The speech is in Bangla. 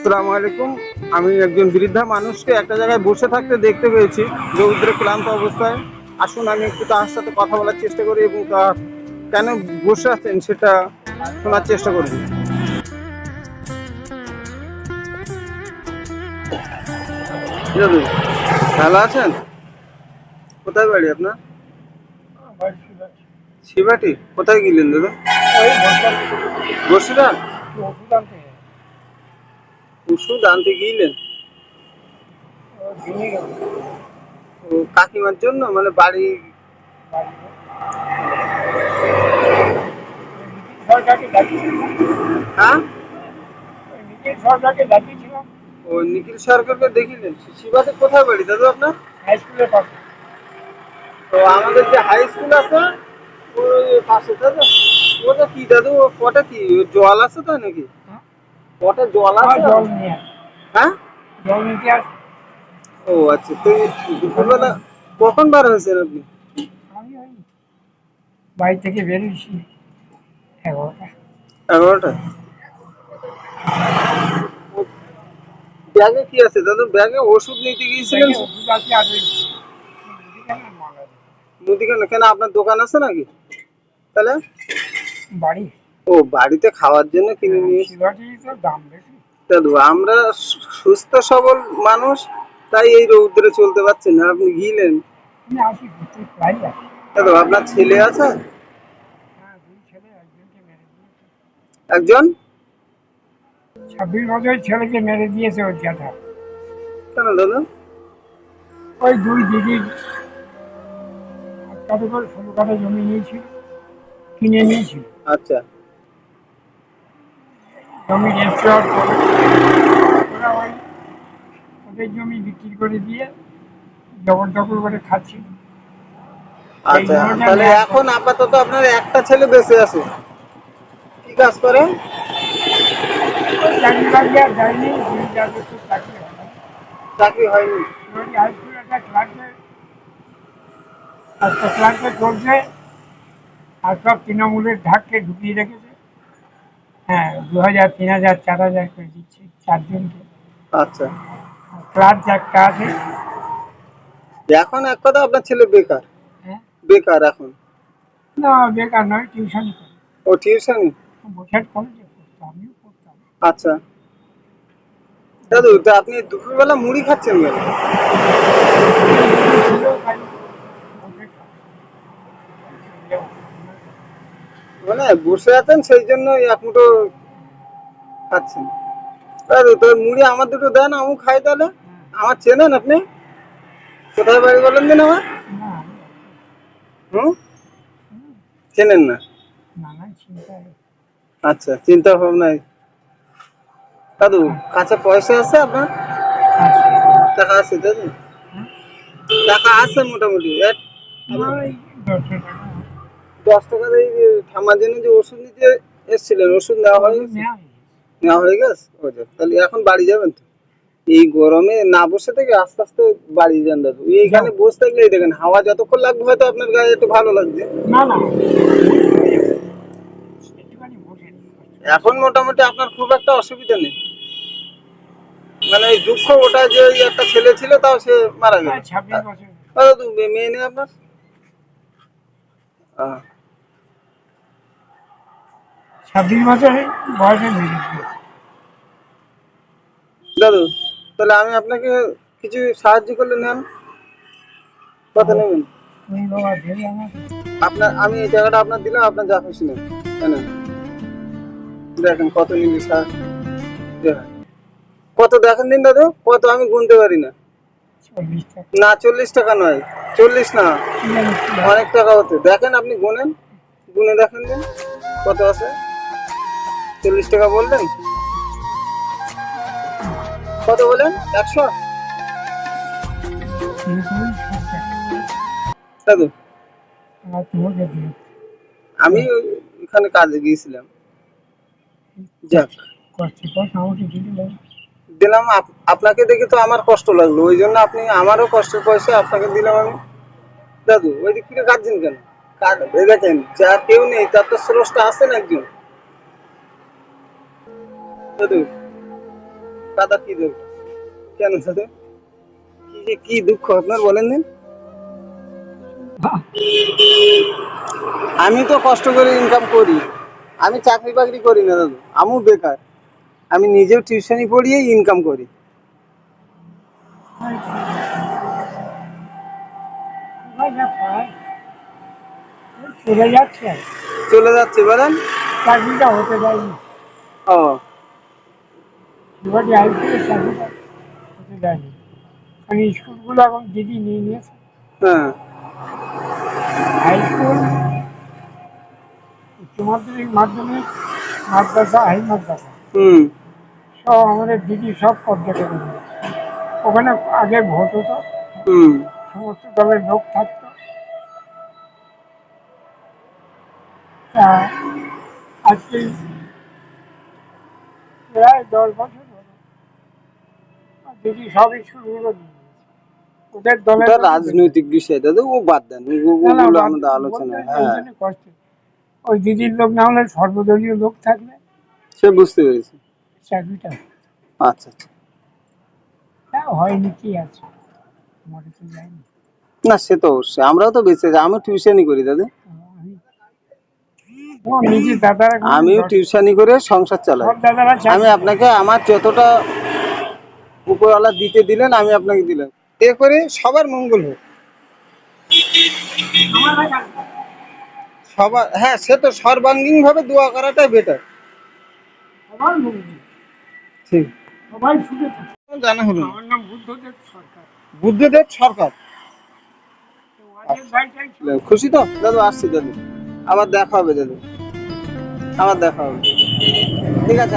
আসসালামু আলাইকুম। আমি একজন বৃদ্ধা মানুষকে একটা জায়গায় বসে থাকতে দেখতে পেয়েছি রৌদ্রে ক্লান্ত অবস্থায়। আসুন, আমি একটু তার সাথে কথা বলার চেষ্টা করি এবং তার কেন বসে আছেন সেটা শোনার চেষ্টা করি। ভালো আছেন? কোথায় বাড়ি আপনার? শিবাটি, কোথায় গেলেন দাদা? বসিরান ওষুধ আনতে গিয়েলেন। কাকিমার জন্য মানে বাড়ি? হ্যাঁ? নিখিল সরকারকে দেখিলেন। শিবাতে কোথায় বাড়ি? দাদু আপনার? তো আমাদের যে হাই স্কুল আছে, ওই পাশে, দাদু। ওটা কি, দাদু? কটা কি জল আছে তো নাকি? কটা জল আছে? হ্যাঁ? ও আচ্ছা তো দুপুরবেলা কখন বার হয়েছেন আপনি? বাড়ি থেকে বেরিয়েছি এগারোটা। এগারোটা? ব্যাগে কি আছে? দাদু ব্যাগে ওষুধ নিতে গিয়েছিলেন। মুদিখানা কেন আপনার দোকান আছে নাকি? তাহলে? বাড়ি। ও বাড়িতে খাওয়ার জন্য কিনে নিয়ে দাম বেশি। দাদু আমরা সুস্থ সবল মানুষ তাই এই রৌদ্রে চলতে পারছি না। আপনি গিলেন। দাদু আপনার ছেলে আছে? হ্যাঁ একজন? ছাব্বিশ বছর ছেলেকে মেরে দিয়েছে ওর জ্যাঠা। কেন দাদু? ওই দুই দিদির কত করে ষোলো কাঠা জমি নিয়েছিল কিনে নিয়েছিল। আচ্ছা। জমি রেজিস্টার করে ওরা ওই ওদের জমি বিক্রি করে দিয়ে জবরদখল করে খাচ্ছিল আচ্ছা তাহলে এখন আপাতত আপনার একটা ছেলে বেঁচে আছে। কি কাজ করে? চাকরি বাকরি আর যায়নি দুই চার বছর চাকরি হয়নি চাকরি হয়নি। ওই হাই স্কুল একটা ক্লাসে একটা ক্লাসে চলছে আর সব তৃণমূলের ঢাককে ঢুকিয়ে রেখেছে। হ্যাঁ দু হাজার তিন হাজার চার হাজার করে দিচ্ছে চারজনকে। আচ্ছা। ক্লাস একটা আছে এখন এক কথা আপনার ছেলে বেকার? হ্যাঁ। বেকার এখন? না বেকার নয় টিউশন ও টিউশন? বসে কলেজে পড়তো আমিও পড়তাম। আচ্ছা। দাদু আপনি দুপুরবেলা মুড়ি খাচ্ছেন কেন ছিল খালি বসে খাওয়া। মানে বসে আছেন সেই জন্য এক মুঠো খাচ্ছেন। দাদু তো মুড়ি আমার দুটো দেন আমি খাই তাহলে। আমার চেনেন আপনি? কোথায় বাড়ি বলেন দিন আমার? হুম? চেনেন না? আচ্ছা চিন্তা ভাবনায় দাদু কাছে পয়সা আছে আপনার? টাকা আছে দাদু? টাকা আছে মোটামুটি এক ওই দশশো টাকা দশ জন্য যে ওষুধ নিতে এসেছিলেন ওষুধ নেওয়া হয়ে গেছে? নেওয়া হয়ে গেছে। যা, তাহলে এখন বাড়ি যাবেন তো? এই গরমে না বসে থেকে আস্তে আস্তে বাড়ি যান দাদু। এইখানে বসে থাকলে দেখেন হাওয়া যতক্ষণ লাগবে হয়তো আপনার গায়ে একটু ভালো লাগছে। না না। এখন মোটামুটি আপনার খুব একটা অসুবিধা নেই। মানে দুঃখ ওটা যে ওই একটা ছেলে ছিল তাও সে মারা গেল। ও দাদু মেয়ে নেই আপনার? ছাব্বিশ বছরের বয়সে দাদু তাহলে আমি আপনাকে কিছু সাহায্য করলে নেন? কত নেবেন? আপনার আমি এই জায়গাটা আপনার দিলাম আপনার যা খুশি নেন। দেখেন কত নিলি স্যার। কত দেখেন দিন দাদু? কত আমি গুনতে পারি না। না চল্লিশ টাকা নয় চল্লিশ না। অনেক টাকা হতে। দেখেন আপনি গুনেন গুনে দেখেন দিন কত আছে? চল্লিশ টাকা বললেন? কত বলেন একশো? দাদু আমি এখানে কাজে গিয়েছিলাম। যাক। দিলাম আপনাকে দেখে তো আমার কষ্ট লাগল, ওই জন্য আপনি আমারও কষ্টের পয়সা আপনাকে দিলাম আমি। দাদু ওই দিক থেকে কাঁদছেন কেন? দেখেন যার কেউ নেই, তার তো স্রষ্টা আছেন একজন। দাদু কাদার কি দরকার কেন দাদু? কি যে কি দুঃখ, আপনার বলেন দিন। আমি তো কষ্ট করে ইনকাম করি, আমি চাকরি বাকরি করি না দাদু আমিও বেকার। আমি নিজেও টিউশনি পড়িয়েই ইনকাম করি। চলে যাচ্ছে? চলে যাচ্ছে বলেন। চাকরিটা হতে দেয়নি। ও। এবারে আইপিএল চাকরিটা হতে দেয়নি। কারণ স্কুলগুলো এখন দিদি নিয়ে নিয়েছে। হ্যাঁ। হাই স্কুল উচ্চ মাধ্যমিক মাধ্যমিক মাদ্রাসা হাই মাদ্রাসা। হুম। সব আমাদের দিদি সব নিয়েছে ওখানে আগে ভোট হতো। সমস্ত দলের লোক থাকতো। তা আজকে প্রায় দশ বছর হলো দিদি সব স্কুলগুলো নিয়ে ওদের দলের রাজনৈতিক বিষয় দাদু ও বাদ দেন ওগুলো আমাদের আলোচনা হ্যাঁ। ওই দিদির লোক না হলে সর্বদলীয় লোক থাকলে সে বুঝতে পেরেছি। চাকরিটা আচ্ছা আচ্ছা। তা হয়নি কি আছে? মরে তো যায়নি? না সে তো অবশ্যই। আমরাও তো বেঁচে যাই আমি টিউশনই করি দাদু। নিজে দাদারা আমিও টিউশনই করে সংসার চালাই। দাদারা আমি আপনাকে আমার যতটা উপরওয়ালা দিতে দিলেন আমি আপনাকে দিলাম। এ করে সবার মঙ্গল হোক। সবার হ্যাঁ সে তো সর্বাঙ্গীন ভাবে দোয়া করাটাই বেটার সবার সবাই জানা হলো না। আমার নাম বুদ্ধদেব সরকার। বুদ্ধদেব। খুশি তো? দাদু আসছি দাদু। আবার দেখা হবে দাদু। আবার দেখা হবে ঠিক আছে।